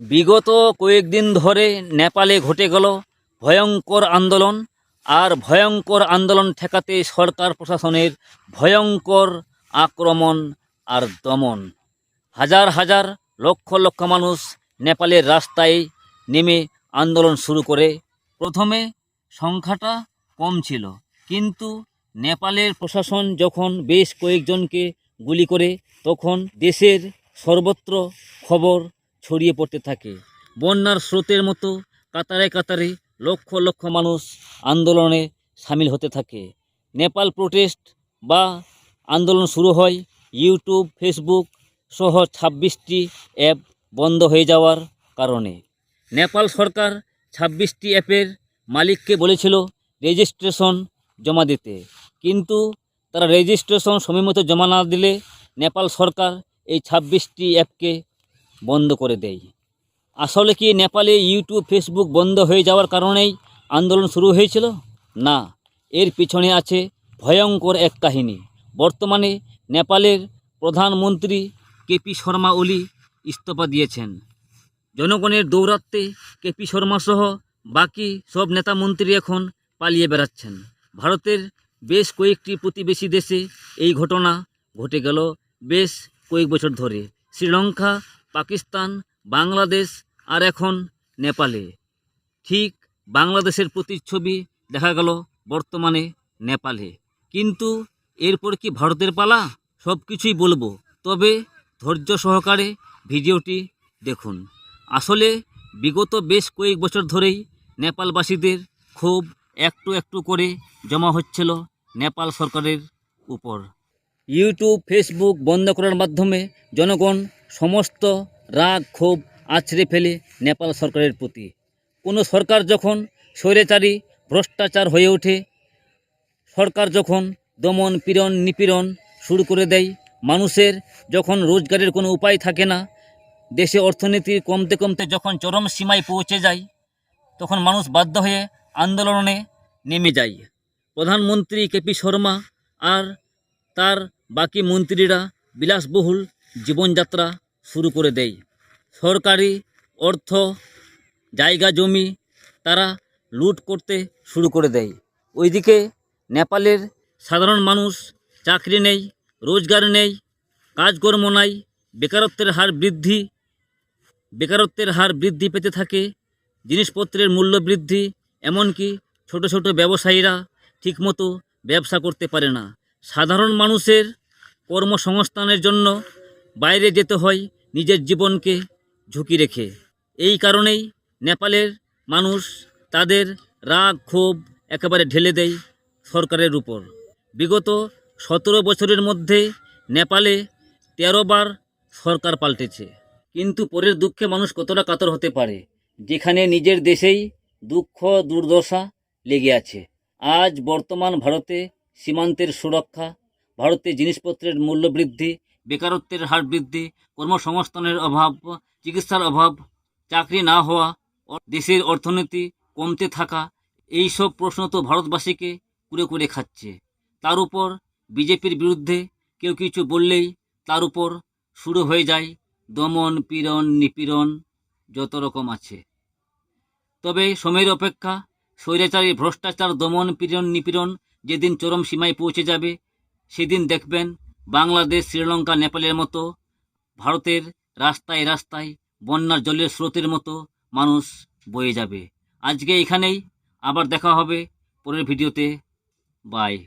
বিগত কয়েকদিন ধরে নেপালে ঘটে গেল ভয়ঙ্কর আন্দোলন আর ভয়ঙ্কর আন্দোলন ঠেকাতে সরকার প্রশাসনের ভয়ঙ্কর আক্রমণ আর দমন। হাজার হাজার লক্ষ লক্ষ মানুষ নেপালের রাস্তায় নেমে আন্দোলন শুরু করে। প্রথমে সংখ্যাটা কম ছিল, কিন্তু নেপালের প্রশাসন যখন বেশ কয়েকজনকে গুলি করে, তখন দেশের সর্বত্র খবর ছড়িয়ে পড়তে থাকে। বন্যার স্রোতের মতো কাতারে কাতারে লক্ষ লক্ষ মানুষ আন্দোলনে সামিল হতে থাকে। নেপাল প্রোটেস্ট বা আন্দোলন শুরু হয় ইউটিউব, ফেসবুক সহ ছাব্বিশটি অ্যাপ বন্ধ হয়ে যাওয়ার কারণে। নেপাল সরকার ছাব্বিশটি অ্যাপের মালিককে বলেছিল রেজিস্ট্রেশন জমা দিতে। কিন্তু তারা রেজিস্ট্রেশন সময়মতো জমা না দিলে নেপাল সরকার এই ছাব্বিশটি অ্যাপকে বন্ধ করে দেয়। আসলে কি নেপালে ইউটিউব, ফেসবুক বন্ধ হয়ে যাওয়ার কারণেই আন্দোলন শুরু হয়েছিল? না, এর পিছনে আছে ভয়ঙ্কর এক কাহিনী। বর্তমানে নেপালের প্রধানমন্ত্রী কেপি শর্মা ওলি ইস্তফা দিয়েছেন। জনগণের দৌরাত্মে কেপি শর্মা সহ বাকি সব নেতা মন্ত্রী এখন পালিয়ে বেড়াচ্ছেন। ভারতের বেশ কয়েকটি প্রতিবেশী দেশে এই ঘটনা ঘটে গেল বেশ কয়েক বছর ধরে। শ্রীলঙ্কা পাকিস্তান, বাংলাদেশ আর এখন নেপালে। ঠিক বাংলাদেশের প্রতিচ্ছবি দেখা গেল বর্তমানে নেপালে। কিন্তু এরপর কি ভারতের পালা? সব কিছুই বলব। তবে ধৈর্য সহকারে ভিডিওটি দেখুন। আসলে বিগত বেশ কয়েক বছর ধরেই নেপালবাসীদের ক্ষোভ একটু একটু করে জমা হচ্ছিল নেপাল সরকারের উপর। ইউটিউব, ফেসবুক বন্ধ করার মাধ্যমে জনগণ সমস্ত রাগ, ক্ষোভ আছড়ে ফেলে নেপাল সরকারের প্রতি। কোনো সরকার যখন স্বৈরাচারী, ভ্রষ্টাচার হয়ে ওঠে, সরকার যখন দমন, পীড়ন, নিপীড়ন শুরু করে দেয়, মানুষের যখন রোজগারের কোনো উপায় থাকে না, দেশে অর্থনীতি কমতে কমতে যখন চরম সীমায় পৌঁছে যায়, তখন মানুষ বাধ্য হয়ে আন্দোলনে নেমে যায়। প্রধানমন্ত্রী কেপি শর্মা আর তার বাকি মন্ত্রীরা বিলাসবহুল জীবনযাত্রা শুরু করে দেয়। সরকারি অর্থ, জায়গা জমি তারা লুট করতে শুরু করে দেয়। ওইদিকে নেপালের সাধারণ মানুষ চাকরি নেই, রোজগার নেই, কাজকর্ম নাই, বেকারত্বের হার বৃদ্ধি, বেকারত্বের হার বৃদ্ধি পেতে থাকে, জিনিসপত্রের মূল্য বৃদ্ধি, এমনকি ছোট ছোট ব্যবসায়ীরা ঠিকমতো ব্যবসা করতে পারে না। সাধারণ মানুষের কর্মসংস্থানের জন্য বাইরে যেতে হয় নিজের জীবনকে ঝুঁকি রেখে। এই কারণেই নেপালের মানুষ তাদের রাগ, ক্ষোভ একেবারে ঢেলে দেয় সরকারের উপর। বিগত সতেরো বছরের মধ্যে নেপালে তেরো বার সরকার পাল্টেছে। কিন্তু পরের দুঃখে মানুষ কতটা কাতর হতে পারে, যেখানে নিজের দেশেই দুঃখ, দুর্দশা লেগে আছে। আজ বর্তমান ভারতে সীমান্তের সুরক্ষা, ভারতে জিনিসপত্রের মূল্য বৃদ্ধি, বেকারত্বের হার বৃদ্ধি, কর্মসংস্থানের অভাব, চিকিৎসার অভাব, চাকরি না হওয়া দেশের অর্থনীতি কমতে থাকা এই সব প্রশ্ন তো ভারতবাসীকে কুড়ে কুড়ে খাচ্ছে। তার উপর বিজেপির বিরুদ্ধে কেউ কিছু বললেই তার উপর শুরু হয়ে যায় দমন, পীড়ন, নিপীড়ন, যত রকম আছে। তবে সময়ের অপেক্ষা, স্বৈরাচারী ভ্রষ্টাচার, দমন, পীড়ন, নিপীড়ন যেদিন চরম সীমায় পৌঁছে যাবে, সেদিন দেখবেন বাংলাদেশ, শ্রীলঙ্কা, নেপালের মতো ভারতের রাস্তায় রাস্তায় বন্যার জলের স্রোতের মতো মানুষ বয়ে যাবে। আজকে এখানেই আবার দেখা হবে পরের ভিডিওতে। বাই।